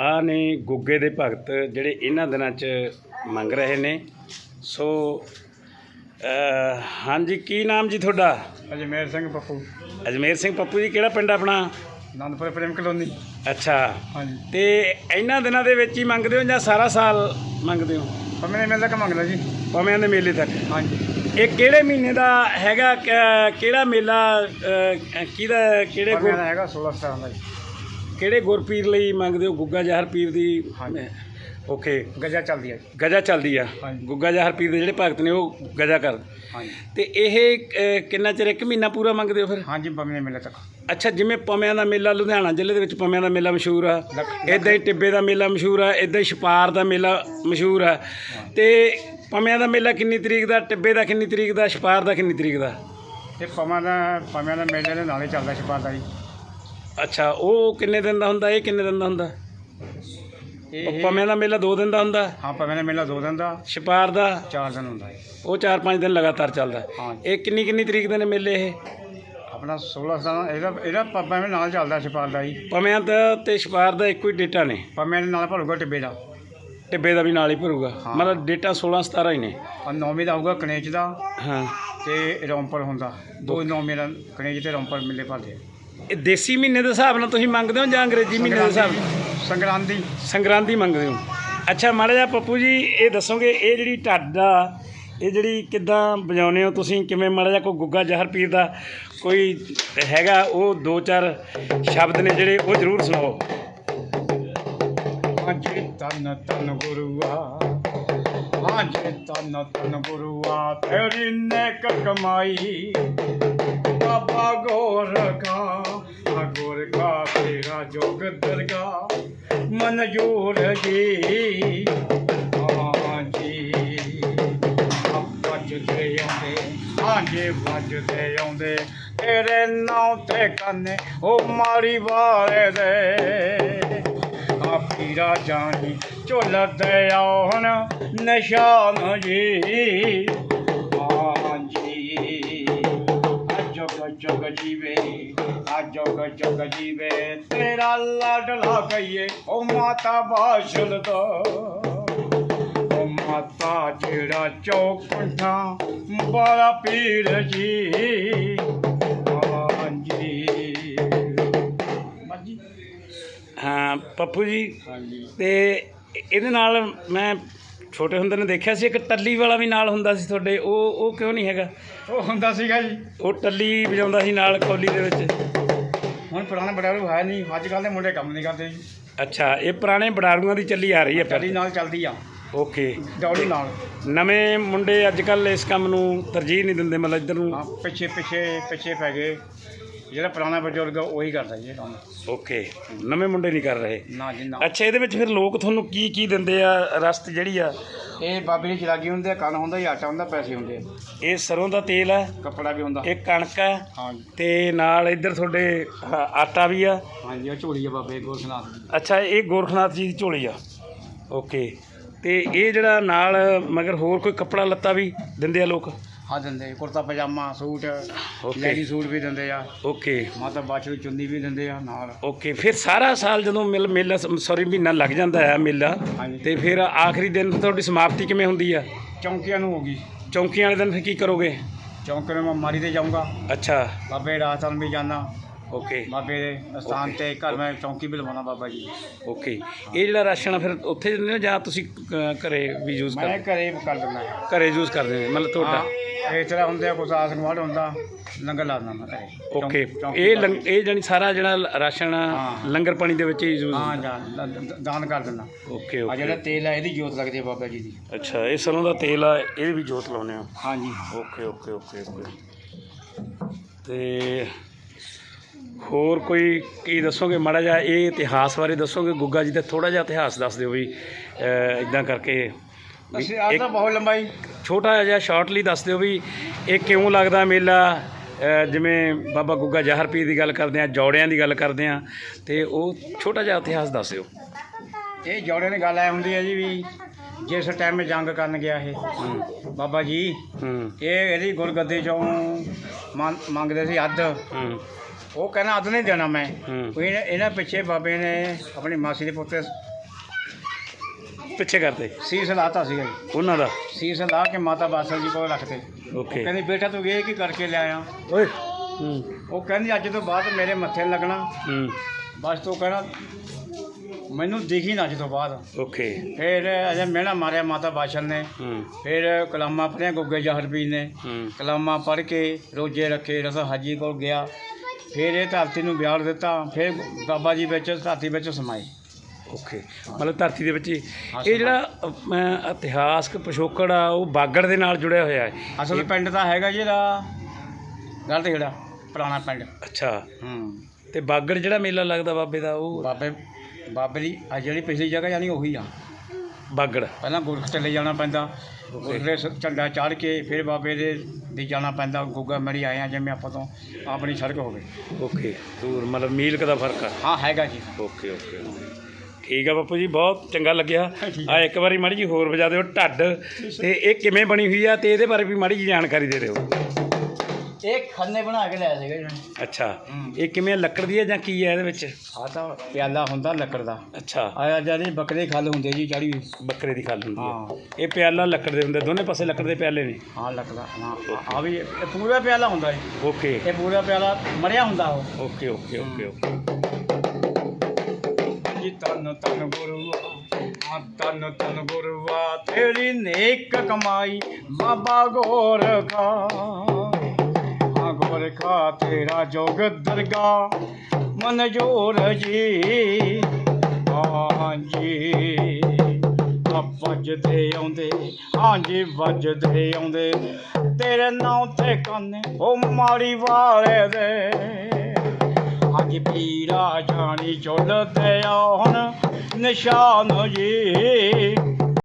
ਆ ਨੇ ਗੁੱਗੇ ਦੇ ਭਗਤ ਜਿਹੜੇ ਇਹਨਾਂ ਦਿਨਾਂ 'ਚ ਮੰਗ ਰਹੇ ਨੇ। ਸੋ ਹਾਂਜੀ ਕੀ ਨਾਮ ਜੀ ਤੁਹਾਡਾ? ਅਜਮੇਰ ਸਿੰਘ ਪੱਪੂ। ਅਜਮੇਰ ਸਿੰਘ ਪੱਪੂ ਜੀ ਕਿਹੜਾ ਪਿੰਡ ਆਪਣਾ? ਆਨੰਦਪੁਰ ਪ੍ਰੇਮ ਕਲੋਨੀ। ਅੱਛਾ। ਹਾਂਜੀ। ਤੇ ਇਹਨਾਂ ਦਿਨਾਂ ਦੇ ਵਿੱਚ ਹੀ ਮੰਗਦੇ ਹੋ ਜਾਂ ਸਾਰਾ ਸਾਲ ਮੰਗਦੇ ਹੋ? ਪੰਮੇ ਨੇ ਮਿਲਦਾ ਕਿ ਮੰਗਦਾ ਜੀ। ਪਵਿਆਂ ਦੇ ਮੇਲੇ ਤੱਕ। ਹਾਂਜੀ। ਇਹ ਕਿਹੜੇ ਮਹੀਨੇ ਦਾ ਹੈਗਾ? ਕਿਹੜਾ ਮੇਲਾ ਕਿਹਦਾ ਕਿਹੜੇ ਦਾ ਹੈਗਾ 16 ਸਤਾਰਾਂ ਦਾ ਜੀ। ਕਿਹੜੇ ਗੁਰਪੀਰ ਲਈ ਮੰਗਦੇ ਹੋ? ਗੁੱਗਾ ਜਹਰ ਪੀਰ ਦੀ ਹਾਂਜੀ। ਓਕੇ ਗਜਾ ਚੱਲਦੀ ਹੈ ਜੀ ਗਜਾ ਚੱਲਦੀ ਆ। ਹਾਂਜੀ। ਗੁੱਗਾ ਜਹਰ ਪੀਰ ਦੇ ਜਿਹੜੇ ਭਗਤ ਨੇ ਉਹ ਗਜਾ ਕਰ। ਹਾਂਜੀ। ਤੇ ਇਹ ਕਿੰਨਾ ਚਿਰ ਇੱਕ ਮਹੀਨਾ ਪੂਰਾ ਮੰਗਦੇ ਹੋ ਫਿਰ? ਹਾਂਜੀ ਪੰਮੇ ਨੇ ਮਿਲਦਾ ਤੱਕ। ਅੱਛਾ ਜਿਵੇਂ ਪਵਿਆਂ ਦਾ ਮੇਲਾ ਲੁਧਿਆਣਾ ਜ਼ਿਲ੍ਹੇ ਦੇ ਵਿੱਚ ਪਵਿਆਂ ਦਾ ਮੇਲਾ ਮਸ਼ਹੂਰ ਆ। ਇਦਾਂ ਹੀ ਟਿੱਬੇ ਦਾ ਮੇਲਾ ਮਸ਼ਹੂਰ ਆ ਇਦਾਂ ਹੀ ਛਪਾਰ ਦਾ ਮੇਲਾ ਮਸ਼ਹੂਰ ਆ। ਤੇ ਪਵਿਆਂ ਦਾ ਮੇਲਾ ਕਿੰਨੀ ਤਰੀਕ ਦਾ ਟਿੱਬੇ ਦਾ ਕਿੰਨੀ ਤਰੀਕ ਦਾ ਛਪਾਰ ਦਾ ਕਿੰਨੀ ਤਰੀਕ ਦਾ? ਇਹ ਪੰਮਾ ਦਾ ਪੰਮਿਆਂ ਦਾ ਮੇਲੇ ਦੇ ਨਾਲ ਚੱਲਦਾ ਛਪਾਰ ਦਾ ਜੀ। ਅੱਛਾ ਉਹ ਕਿੰਨੇ ਦਿਨ ਦਾ ਹੁੰਦਾ? ਇਹ ਕਿੰਨੇ ਦਿਨ ਦਾ ਹੁੰਦਾ? ਇਹ ਪਵਿਆਂ ਦਾ ਮੇਲਾ 2 ਦਿਨ ਦਾ ਹੁੰਦਾ? ਹਾਂ ਪੰਮੇ ਦਾ ਮੇਲਾ ਦੋ ਦਿਨ ਦਾ। ਛਪਾਰ ਦਾ? ਚਾਰ ਦਿਨ ਹੁੰਦਾ ਹੈ ਉਹ 4-5 ਦਿਨ ਲਗਾਤਾਰ ਚੱਲਦਾ। ਹਾਂ ਇਹ ਕਿੰਨੀ ਕਿੰਨੀ ਤਰੀਕ ਦੇ ਨੇ ਮੇਲੇ ਇਹ? ਆਪਣਾ 16 ਸਤਾਰਾਂ ਇਹਦਾ ਇਹਦਾ ਪੰਮੇ ਨਾਲ ਚੱਲਦਾ ਛਪਾਰ ਦਾ ਜੀ। ਪਵਿਆਂ ਦਾ ਤੇ ਛਪਾਰ ਦਾ ਇੱਕੋ ਹੀ ਡੇਟਾ ਨੇ? ਦੇ ਨਾਲ ਭਰੂਗਾ ਟਿੱਬੇ ਦਾ। ਟਿੱਬੇ ਦਾ ਵੀ ਨਾਲ ਹੀ ਭਰੂਗਾ। ਹਾਂ। ਮਤਲਬ ਡੇਟਾ 16-17 ਹੀ ਨੇ? ਔਰ ਨੌਵੀਂ ਦਾ ਹੋਊਗਾ ਕਨੇਚ ਦਾ। ਹਾਂ। ਤੇ ਰੌਂਪਰ ਹੁੰਦਾ। ਦੋ ਨੌਵੀਂ ਦਾ ਕਨੇਚ ਤੇ ਰੌਂਪਰ ਮਿਲੇ ਭਰਦੇ ਆ। ਇਹ ਦੇਸੀ ਮਹੀਨੇ ਦੇ ਹਿਸਾਬ ਨਾਲ ਤੁਸੀਂ ਮੰਗਦੇ ਹੋ ਜਾਂ ਅੰਗਰੇਜ਼ੀ ਮਹੀਨੇ ਦੇ ਹਿਸਾਬ ਨਾਲ? ਸੰਗਰਾਂਦੀ। ਸੰਗਰਾਂਦੀ। ਮੰਗਦੇ ਹੋ। ਅੱਛਾ ਮਾੜਾ ਜਿਹਾ ਪੱਪੂ ਜੀ ਇਹ ਦੱਸੋਗੇ ਇਹ ਜਿਹੜੀ ਢੱਡ ਆ ਇਹ ਜਿਹੜੀ ਕਿੱਦਾਂ ਵਜਾਉਂਦੇ ਹੋ ਤੁਸੀਂ? ਕਿਵੇਂ ਮਾੜਾ ਜਿਹਾ ਕੋਈ ਗੁੱਗਾ ਜਹਰ ਪੀਰ ਦਾ ਕੋਈ ਹੈਗਾ? ਉਹ ਦੋ ਚਾਰ ਸ਼ਬਦ ਨੇ ਜਿਹੜੇ ਉਹ ਜ਼ਰੂਰ ਸੁਣਾਓ। ਹਾਂਜੀ ਤਨ ਤਨ ਗੁਰੂਆ। ਹਾਂਜੀ ਤਨ ਤਨ ਗੁਰੂਆ ਤੇਰੀ ਨੇਕ ਕਮਾਈ ਬਾਬਾ ਗੋਰਖਾ ਆ ਗੋਰਖਾ ਤੇਰਾ ਜੋਗ ਦਰਗਾ। ਮਨਜੂਰ ਜੀ ਹਾਂਜੀ ਵੱਜਦੇ ਆਉਂਦੇ, ਹਾਂਜੀ ਵੱਜਦੇ ਆਉਂਦੇ। ਤੇਰੇ ਨਾਂ ਤੇ ਕੰਨੇ ਉਹ ਮਾਰੀ ਵਾਲੇ ਦੇ। ਆ ਪੀਰਾ ਜਾਨੀ ਝੁੱਲਦੇ ਆਉਣ ਨਿਸ਼ਾਨ ਜੀ। ਜਗ ਜੀਵੇ ਆ ਜਗ ਜਗ ਜੀਵੇ ਤੇਰਾ ਲਾਡਲਾ ਕਹੀਏ ਉਹ ਮਾਤਾ ਬਾਸ਼ਲ ਦਾ। ਉਹ ਮਾਤਾ ਜਿਹੜਾ ਚੌਕੰਠਾ ਬੜਾ ਪੀਰ ਜੀ ਹਾਂ ਪੱਪੂ ਜੀ ਤੇ ਇਹਦੇ ਨਾਲ ਮੈਂ ਛੋਟੇ ਹੁੰਦੇ ਨੇ ਦੇਖਿਆ ਸੀ ਇੱਕ ਟੱਲੀ ਵਾਲਾ ਵੀ ਨਾਲ ਹੁੰਦਾ ਸੀ ਤੁਹਾਡੇ ਉਹ ਉਹ ਕਿਉਂ ਨਹੀਂ ਹੈਗਾ? ਉਹ ਹੁੰਦਾ ਸੀਗਾ ਜੀ। ਉਹ ਟੱਲੀ ਵਜਾਉਂਦਾ ਸੀ ਨਾਲ ਕੌਲੀ ਦੇ ਵਿੱਚ। ਹੁਣ ਪੁਰਾਣਾ ਬੜਾ ਰੂ ਹੈ ਨਹੀਂ ਅੱਜ ਕੱਲ੍ਹ ਦੇ ਮੁੰਡੇ ਕੰਮ ਨਹੀਂ ਕਰਦੇ ਜੀ। ਅੱਛਾ ਇਹ ਪੁਰਾਣੇ ਬੜਾੜੂਆਂ ਦੀ ਚੱਲੀ ਆ ਰਹੀ ਹੈ ਫਿਰ। ਨਾਲ ਚੱਲਦੀ ਆ। ਓਕੇ। ਡੌਲੀ ਨਾਲ। ਨਵੇਂ ਮੁੰਡੇ ਅੱਜ ਕੱਲ ਇਸ ਕੰਮ ਨੂੰ ਤਰਜੀਹ ਨਹੀਂ ਦਿੰਦੇ ਮਤਲਬ ਇੱਧਰ ਨੂੰ। ਹਾਂ ਪਿੱਛੇ ਪਿੱਛੇ ਪਿੱਛੇ ਪੈ ਗਏ। ਜਿਹੜਾ ਪੁਰਾਣਾ ਬਜ਼ੁਰਗ ਆ, ਉਹੀ ਕਰਦਾ ਜੀ ਇਹ ਕੰਮ। ਓਕੇ ਨਵੇਂ ਮੁੰਡੇ ਨਹੀਂ ਕਰ ਰਹੇ? ਨਾ ਜੀ ਨਾ। ਅੱਛਾ ਇਹਦੇ ਵਿੱਚ ਫਿਰ ਲੋਕ ਤੁਹਾਨੂੰ ਕੀ ਕੀ ਦਿੰਦੇ ਆ? ਰਸਤ ਜਿਹੜੀ ਆ? ਇਹ ਬਾਬੇ ਦੀ ਚਲਾਗੀ ਹੁੰਦੇ ਆ ਕੰਨ ਹੁੰਦਾ ਹੀ ਆਟਾ ਹੁੰਦਾ ਪੈਸੇ ਹੁੰਦੇ ਆ। ਇਹ ਸਰੋਂ ਦਾ ਤੇਲ ਆ? ਕੱਪੜਾ ਵੀ ਹੁੰਦਾ। ਇਹ ਕਣਕ ਆ? ਹਾਂ ਤੇ ਨਾਲ ਇੱਧਰ ਤੁਹਾਡੇ ਆਟਾ ਵੀ ਆ? ਹਾਂਜੀ ਉਹ ਝੋਲੀ ਆ ਬਾਬੇ ਗੋਰਖਨਾਥ ਦੀ। ਅੱਛਾ ਇਹ ਗੋਰਖਨਾਥ ਜੀ ਦੀ ਝੋਲੀ ਆ। ਓਕੇ ਤੇ ਇਹ ਜਿਹੜਾ ਨਾਲ ਮਗਰ ਹੋਰ ਕੋਈ ਕੱਪੜਾ ਲੱਤਾ ਵੀ ਦਿੰਦੇ ਆ ਲੋਕ? ਹਾਂ ਦਿੰਦੇ ਕੁਰਤਾ ਪਜਾਮਾ ਸੂਟ ਓਕੇ। ਲੈਡੀ ਸੂਟ ਵੀ ਦਿੰਦੇ ਆ। ਓਕੇ। ਮਾਤਾ ਬਾਛੜੀ ਚੁੰਨੀ ਵੀ ਦਿੰਦੇ ਆ ਨਾਲ। ਓਕੇ ਫਿਰ ਸਾਰਾ ਸਾਲ ਜਦੋਂ ਮਿਲ ਮੇਲਾ ਸੌਰੀ ਮਹੀਨਾ ਲੱਗ ਜਾਂਦਾ ਹੈ ਮੇਲਾ ਹਾਂਜੀ। ਤੇ ਫਿਰ ਆਖਰੀ ਦਿਨ ਤੁਹਾਡੀ ਸਮਾਪਤੀ ਕਿਵੇਂ ਹੁੰਦੀ ਆ? ਚੌਂਕੀਆਂ ਨੂੰ ਹੋ ਗਈ। ਚੌਂਕੀਆਂ ਵਾਲੇ ਦਿਨ ਫਿਰ ਕੀ ਕਰੋਗੇ? ਚੌਂਕੇ ਨੂੰ ਮੈਂ ਮਾਰੀ ਤੇ ਜਾਊਂਗਾ। ਅੱਛਾ। ਬਾਬੇ ਰਾਜਸਥਾਨ ਵੀ ਜਾਣਾ। ਓਕੇ। ਬਾਬੇ ਦੇ ਸਥਾਨ ਤੇ ਘਰ ਮੈਂ ਚੌਂਕੀ ਵੀ ਲਵਾਉਣਾ ਬਾਬਾ ਜੀ। ਓਕੇ। ਇਹ ਜਿਹੜਾ ਰਾਸ਼ਨ ਆ ਫਿਰ ਉੱਥੇ ਦਿੰਦੇ ਹੋ ਜਾਂ ਤੁਸੀਂ ਅ, ਘਰੇ ਵੀ ਯੂਜ਼ ਮੈਂ ਕਰ ਘਰੇ ਕਰ ਦਿੰਦਾ। ਹਾਂ ਘਰੇ ਯੂਜ਼ ਕਰਦੇ ਹੋ ਮਤਲਬ ਤੁਹਾਡਾ? ਇਸ ਤਰ੍ਹਾਂ ਹੁੰਦੇ ਆ ਕੁਛ ਆਸ ਗੁਆਂਢ ਹੁੰਦਾ ਲੰਗਰ ਲਾ ਦਿੰਦਾ ਮੈਂ ਘਰੇ। ਓਕੇ। ਚੌਂਕ- ਚੌਂਕੀ ਇਹ ਲਾ ਲੰਗ- ਇਹ ਜਾਨੀ ਸਾਰਾ ਜਿਹੜਾ ਰਾਸ਼ਨ ਆ, ਹਾਂ। ਲੰਗਰ ਪਾਣੀ ਦੇ ਵਿੱਚ ਹੀ ਯੂਜ਼ ਹਾਂ ਦ- ਦ- ਦਾਨ ਕਰ ਦਿੰਦਾ। ਓਕੇ ਆ ਓਕੇ। ਜਿਹੜਾ ਤੇਲ ਹੈ ਇਹਦੀ ਜੋਤ ਲੱਗਦੀ ਹੈ ਬਾਬਾ ਜੀ ਦੀ। ਅੱਛਾ ਇਹ ਸਰੋਂ ਦਾ ਤੇਲ ਆ ਇਹ ਵੀ ਜੋਤ ਲਾਉਂਦੇ ਆ ਹਾਂਜੀ। Okay okay okay okay. ਤੇ ਹੋਰ ਕੋਈ ਕੀ ਦੱਸੋਗੇ? ਮਾੜਾ ਜਿਹਾ ਇਹ ਇਤਿਹਾਸ ਬਾਰੇ ਦੱਸੋਗੇ? ਗੁੱਗਾ ਜੀ ਦਾ ਥੋੜਾ ਜਿਹਾ ਇਤਿਹਾਸ ਦੱਸ ਦਿਓ ਵੀ ਇਦਾਂ ਕਰਕੇ ਅਸੀਂ ਤਾਂ ਬਹੁਤ ਲੰਬਾਈ ਛੋਟਾ ਜਿਹਾ ਸ਼ਾਰਟਲੀ ਦੱਸ ਦਿਓ ਵੀ ਇਹ ਕਿਉਂ ਲੱਗਦਾ ਮੇਲਾ? ਜਿਵੇਂ ਬਾਬਾ ਗੁੱਗਾ ਜ਼ਹਰ ਪੀਰ ਦੀ ਗੱਲ ਕਰਦੇ ਆ ਜੋੜਿਆਂ ਦੀ ਗੱਲ ਕਰਦੇ ਆ ਤੇ ਉਹ ਛੋਟਾ ਜਿਹਾ ਇਤਿਹਾਸ ਦੱਸ ਦਿਓ। ਇਹ ਜੋੜੇ ਦੀ ਗੱਲ ਐ ਹੁੰਦੀ ਹੈ ਜੀ ਵੀ ਜਿਸ ਟਾਈਮ ਮੈਂ ਜੰਗ ਕਰਨ ਗਿਆ ਇਹ ਬਾਬਾ ਜੀ ਇਹ ਇਹਦੀ ਗੁਰਗੱਦੀ ਚੋਂ ਮੰਗ- ਮੰਗਦੇ ਸੀ ਅੱਧ। ਉਹ ਕਹਿੰਦਾ ਅੱਧ ਨਹੀਂ ਦੇਣਾ ਮੈਂ। ਹੂੰ। ਉਹ ਇਹਨਾਂ ਇਹਨਾਂ ਪਿੱਛੇ ਬਾਬੇ ਨੇ ਆਪਣੀ ਮਾਸੀ ਦੇ ਪੁੱਤੇ ਪਿੱਛੇ ਕਰਦੇ। ਸੀਸ ਲਾਤਾ ਸੀਗਾ ਜੀ। ਉਹਨਾਂ ਦਾ? ਸੀਸ ਲਾ ਕੇ ਮਾਤਾ ਬਾਸਲ ਜੀ ਕੋਲ ਰੱਖਤੇ। ਓਕੇ। ਕਹਿੰਦੀ ਬੇਟਾ ਤੂੰ ਇਹ ਕੀ ਕਰਕੇ ਲਿਆਇਆ ਓਏ। ਹੂੰ। ਉਹ ਕਹਿੰਦੀ ਅੱਜ ਤੋਂ ਬਾਅਦ ਮੇਰੇ ਮੱਥੇ ਨੀ ਲੱਗਣਾ। ਹੂੰ। ਬਸ ਤੂੰ ਕਹਿਣਾ ਮੈਨੂੰ ਦਿਖੀ ਨਾ ਅੱਜ ਤੋਂ ਬਾਅਦ। ਓਕੇ। ਫਿਰ ਅਜੇ ਮਿਹਣਾ ਮਾਰਿਆ ਮਾਤਾ ਬਾਸ਼ਲ ਨੇ। ਹੂੰ। ਫਿਰ ਕਲਾਮਾਂ ਪੜ੍ਹਿਆ ਗੁੱਗੇ ਜਹਰਪੀਰ ਨੇ। ਹੂੰ। ਕਲਾਮਾਂ ਪੜ੍ਹ ਕੇ ਰੋਜੇ ਰੱਖੇ ਰਸ ਹਾਜੀ ਕੋਲ ਗਿਆ। ਫਿਰ ਇਹ ਧਰਤੀ ਨੂੰ ਬਿਆਰ ਦਿੱਤਾ ਫਿਰ ਬਾਬਾ ਜੀ ਵਿੱਚ ਧਰਤੀ ਵਿੱਚ ਸਮਾਏ ਓਕੇ। ਮਤਲਬ ਧਰਤੀ ਦੇ ਵਿੱਚ ਹੀ। ਇਹ ਜਿਹੜਾ ਇਤਿਹਾਸਕ ਪਿਛੋਕੜ ਆ ਉਹ ਬਾਗੜ ਦੇ ਨਾਲ ਜੁੜਿਆ ਹੋਇਆ ਹੈ। ਅਸਲ ਪਿੰਡ ਤਾਂ ਹੈਗਾ ਜਿਹੜਾ ਗਲਤ ਜਿਹੜਾ ਪੁਰਾਣਾ ਪਿੰਡ। ਅੱਛਾ। ਹੂੰ। ਤੇ ਬਾਗੜ ਜਿਹੜਾ ਮੇਲਾ ਲੱਗਦਾ ਬਾਬੇ ਦਾ ਉਹ ਬਾਬੇ ਬਾਬੇ ਦੀ ਆ ਜਿਹੜੀ ਪਿਛਲੀ ਜਗ੍ਹਾ ਯਾਨੀ ਉਹੀ ਆ। ਬਾਗੜ। ਪਹਿਲਾਂ ਗੁਰਖ ਚਲੇ ਜਾਣਾ ਪੈਂਦਾ ਗੁਰਖੇ ਸ- ਝੰਡਾ ਚਾੜ ਕੇ ਫਿਰ ਬਾਬੇ ਦੇ ਦੀ ਜਾਣਾ ਪੈਂਦਾ ਗੁੱਗਾ ਮੜੀ ਆਏ ਆ ਜਿਵੇਂ ਆਪਾਂ ਤੋਂ ਆਪਣੀ ਸੜਕ ਹੋਵੇ। ਓਕੇ ਦੂਰ ਮਤਲਬ ਮੀਲ ਕੁ ਦਾ ਫ਼ਰਕ ਆ। ਹਾਂ ਹੈਗਾ ਜੀ। Okay okay. ਠੀਕ ਆ ਬਾਪੂ ਜੀ ਬਹੁਤ ਚੰਗਾ ਲੱਗਿਆ। ਆ ਇੱਕ ਵਾਰੀ ਮਾੜੀ ਜੀ ਹੋਰ ਵਜਾ ਦਿਓ ਢੱਡ। ਤੇ ਇਹ ਕਿਵੇਂ ਬਣੀ ਹੋਈ ਆ ਤੇ ਇਹਦੇ ਬਾਰੇ ਵੀ ਮਾੜੀ ਜੀ ਜਾਣਕਾਰੀ ਦੇ ਦਿਓ। ਇਹ ਖੰਨੇ ਬਣਾ ਕੇ ਲਿਆ ਸੀਗਾ ਜੀ ਅੱਛਾ। ਇਹ ਕਿਵੇਂ ਲੱਕੜ ਦੀ ਹੈ ਜਾਂ ਕੀ ਹੈ ਇਹਦੇ ਵਿੱਚ? ਆ ਤਾਂ ਪਿਆਲਾ ਹੁੰਦਾ ਲੱਕੜ ਦਾ। ਅੱਛਾ। ਆਇਆ ਜਿਹੜੀ ਬੱਕਰੇ ਖੱਲ ਹੁੰਦੇ ਜੀ ਚੜੀ ਬੱਕਰੇ ਦੀ ਖੱਲ ਹੁੰਦੀ ਹਾਂ ਹੈ। ਇਹ ਪਿਆਲਾ ਲੱਕੜ ਦੇ ਹੁੰਦੇ ਦੋਨੇ ਪਾਸੇ ਲੱਕੜ ਦੇ ਪਿਆਲੇ ਨੇ? ਹਾਂ ਲੱਕੜਾ ਹਾਂ। ਆ ਵੀ ਇਹ ਪੂਰਾ ਪਿਆਲਾ ਹੁੰਦਾ ਜੀ। ਓਕੇ। ਇਹ ਪੂਰਾ ਪਿਆਲਾ ਮੜਿਆ ਹੁੰਦਾ ਉਹ। Okay okay okay okay. ਜੀ ਤਨ ਤਨ ਗੁਰੂਆ। ਆ ਤਨ ਤਨ ਗੁਰੂਆ ਤੇਰੀ ਨੇਕ ਕਮਾਈ ਬਾਬਾ ਗੋਰਖਾ ਆ ਤੇਰਾ ਜੋਗ ਦਰਗਾ। ਮਨਜੋਰ ਜੀ, ਹਾਂਜੀ। ਵੱਜਦੇ ਆਉਂਦੇ, ਹਾਂਜੀ ਵੱਜਦੇ ਆਉਂਦੇ। ਤੇਰੇ ਨਾਂ ਤੇ ਕੰਨ ਉਹ ਮਾੜੀ ਵਾਲੇ ਦੇ। ਹਾਂਜੀ ਪੀਰਾ ਜਾਣੀ ਚੁੱਲ ਤੇ ਆਉਣ, ਨਿਸ਼ਾਨ ਜੀ।